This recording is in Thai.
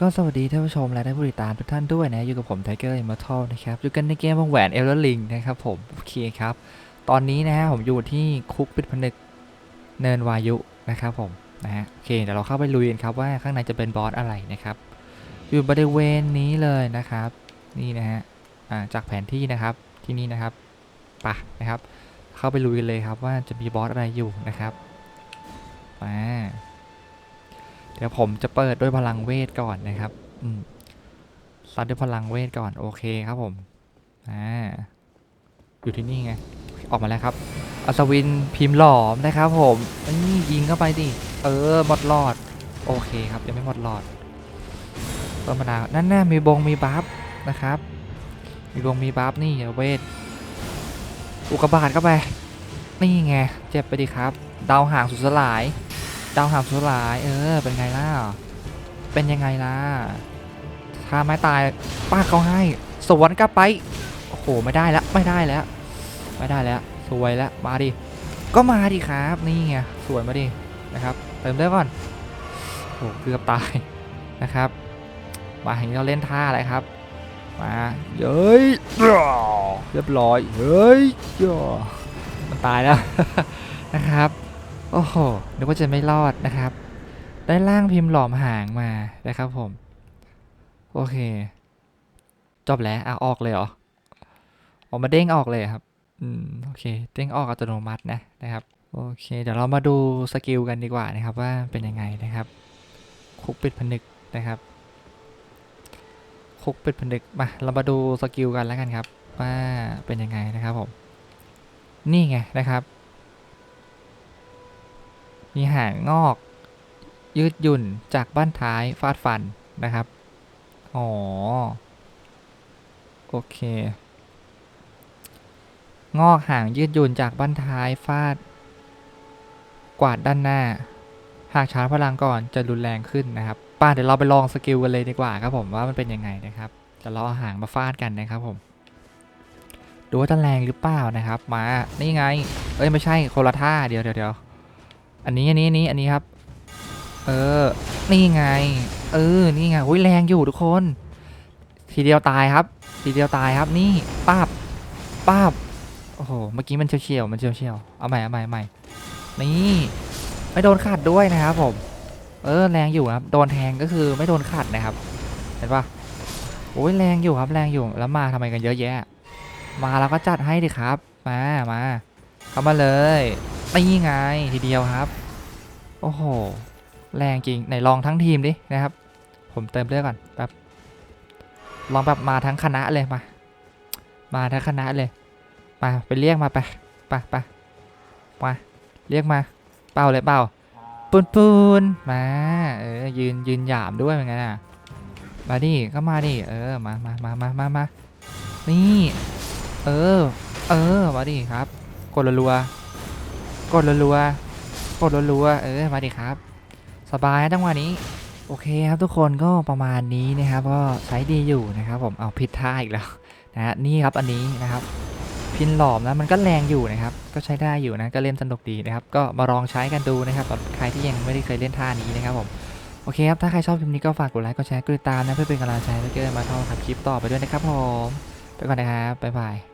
ก็สวัสดีท่านผู้ชมและท่านผู้ติดตามทุกท่านด้วยนะอยู่กับผมไทเกอร์อิมมอร์ทัลนะครับอยู่กันในเกมวงแหวนเอลลิงนะครับผมโอเคครับ ตอนนี้นะฮะผมอยู่ที่คุกปิดผนึกเนินวายุนะครับผมนะฮะโอเคเดี๋ยวเราเข้าไปลุยกันครับว่าข้างในจะเป็นบอสอะไรนะครับ อยู่บริเวณนี้เลยนะครับ นี่นะฮะอ่าจากแผนที่นะครับที่นี่นะครับปะนะครับ เข้าไปลุยกันเลยครับว่าจะมีบอสอะไรอยู่นะครับมา ดี๋ยวผมจะเปิดด้วยพลังเวทก่อนนะครับ อืมซัดด้วยพลังเวทก่อน โอเคครับผม อ่า อยู่ที่นี่ไง ออกมาแล้วครับ อัศวินพิมพ์หลอมนะครับผมนี่ยิงเข้าไปดิ เออ หมดหลอด โอเคครับ ยังไม่หมดหลอดธรรมดานั่นน่มีบงมีบัฟนะครับ มีบงมีบัฟนี่เวท อุกบาตเข้าไป นี่ไง เจ็บไปดิครับ ดาวห่างสุดสลาย ดาวห่างสุดสลาย เออ เป็นไงล่ะ เป็นยังไงล่ะถ้าไม้ตายป้าเขาให้ สวนกลับไป โอ้โห ไม่ได้แล้วไม่ได้แล้ว ไม่ได้แล้ว สวยแล้ว มาดิ ก็มาดิครับ นี่ไง สวยมาดิ นะครับ เติมเลือดก่อน โอ้โหเกือบตาย นะครับ มาอย่างนี้เราเล่นท่าอะไรครับ มาเย้ยเรียบร้อย เฮ้ยย่อมันตายแล้ว นะครับ โอ้โหนึกว่าจะไม่รอดนะครับ ได้ล่างพิมพ์หลอมหางมานะครับผม โอเค จบแล้วอะออกเลยเหรอออกมาเด้งออกเลยครับอืมโอเค เด้งออกอัตโนมัตินะนะครับโอเค เดี๋ยวเรามาดูสกิลกันดีกว่านะครับว่าเป็นยังไงนะครับ คุกปิดผนึกนะครับ คุกปิดผนึกมาเรามาดูสกิลกันแล้วกันครับ ว่าเป็นยังไงนะครับผม นี่ไงนะครับ มีหางงอก ยืดหยุ่นจากบ้านท้ายฟาดฟันนะครับ อ๋อ โอเค งอกหางยืดหยุ่นจากบ้านท้ายฟาด กวาดด้านหน้า หากชาร์จพลังก่อนจะรุนแรงขึ้นนะครับ ป้าเดี๋ยวเราไปลองสกิลกันเลยดีกว่าครับผมว่ามันเป็นยังไงนะครับจะเราเอาหางมาฟาดกันนะครับผมดูว่าจะแรงหรือเปล่านะครับ มา นี่ไง เอ้ย ไม่ใช่คนละท่า เดี๋ยวเดี๋ยวเดี๋ยว อันนี้อันนี้อันนี้อันนี้ครับ เออ นี่ไง เออ นี่ไงโอ้ยแรงอยู่ทุกคน ทีเดียวตายครับ ทีเดียวตายครับ นี่ป้าบป้าบโอ้โห เมื่อกี้มันเฉียวๆมันเฉียวๆเอาใหม่เอาใหม่เอาใหม่ นี่ไม่โดนขัดด้วยนะครับผม เออ แรงอยู่ครับ โดนแทงก็คือไม่โดนขัดนะครับ เห็นปะโอ้ยแรงอยู่ครับ แรงอยู่ แล้วมาทำไมกันเยอะแยะ มาแล้วก็จัดให้ดิครับ มา มาเข้ามาเลย นี่ไงทีเดียวครับ โอ้โห แรงจริงไหนลองทั้งทีมดินะครับ ผมเติมเลือดก่อนแป๊บลองแบบมาทั้งคณะเลยมา มาทั้งคณะเลยมาไปเรียกมาไปไปไปมาเรียกมา เป่าเลยเป่าปูนปูนมาเออยืนยืนหยามด้วยเหมือนกันอะมาดิก็มาดิเออมามามามามามานี่ เออ เออมาดิครับกดรัว กดรัวๆกดรัวๆเออมาดิครับ สบายนะจังวะนี้ โอเคครับทุกคนก็ประมาณนี้นะครับก็ใช้ดีอยู่นะครับ ผมเอาผิดท่าอีกแล้วนะฮะนี่ครับอันนี้นะครับพินหลอมนะมันก็แรงอยู่นะครับ ก็ใช้ได้อยู่นะก็เล่นสนุกดีนะครับ ก็มาลองใช้กันดูนะครับสำหรับใครที่ยังไม่ได้เคยเล่นท่านี้นะครับผมโอเคครับ ถ้าใครชอบคลิปนี้ก็ฝากกดไลค์กดแชร์กดติดตามนะ เพื่อเป็นกำลังใจให้เกิดมาทอดขับคลิปต่อไปด้วยนะครับผม ไปก่อนนะครับ บ๊ายบาย